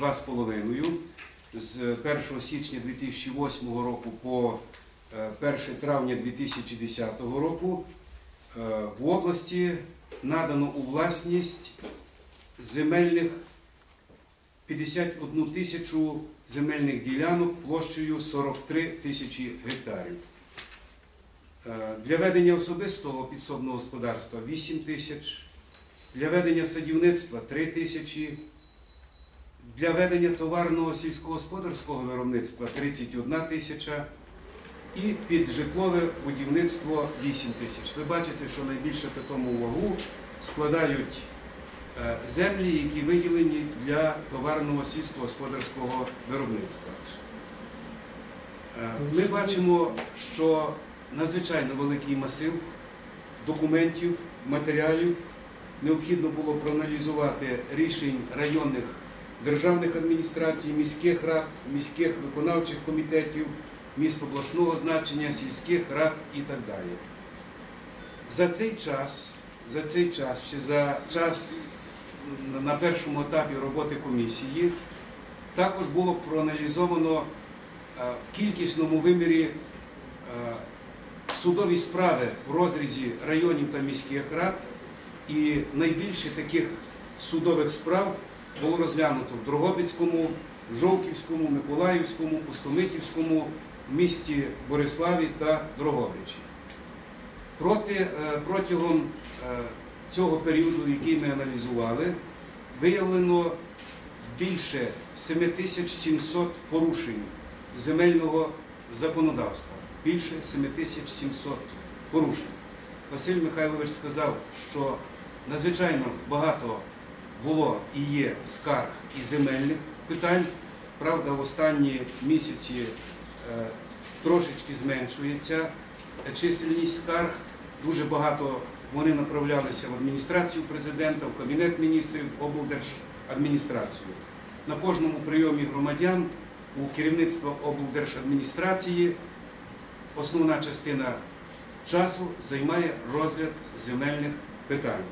2,5 з 1 січня 2008 року по е, 1 травня 2010 року е, в області надано у власність земельних 51 тисячу земельних ділянок площею 43 тисячі гектарів. Е, Для ведення особистого підсобного господарства 8 тисяч, для ведення садівництва 3 тисячі, для ведення товарного сільськогосподарського виробництва 31 тисяча і під житлове будівництво 8 тисяч. Ви бачите, що найбільше питому вагу складають е, землі, які виділені для товарного сільськогосподарського виробництва. Е, Ми бачимо, що надзвичайно великий масив документів, матеріалів необхідно було проаналізувати рішень районних державних адміністрацій, міських рад, міських виконавчих комітетів, міст обласного значення, сільських рад і так далі. За цей час, за цей час чи за час на першому етапі роботи комісії також було проаналізовано е, в кількісному вимірі е, судові справи в розрізі районів та міських рад, і найбільше таких судових справ було розглянуто в Дрогобицькому, Жовківському, Миколаївському, Пустомитівському, місті Бориславі та Дрогобичі. Проти, е, протягом е, цього періоду, який ми аналізували, виявлено більше 7700 порушень земельного законодавства. Більше 7700 порушень. Василь Михайлович сказав, що надзвичайно багато було і є скарг і земельних питань. Правда, в останні місяці е, трошечки зменшується чисельність скарг. Дуже багато вони направлялися в адміністрацію президента, в кабінет міністрів, облдержадміністрацію. На кожному прийомі громадян у керівництва облдержадміністрації основна частина часу займає розгляд земельних питань.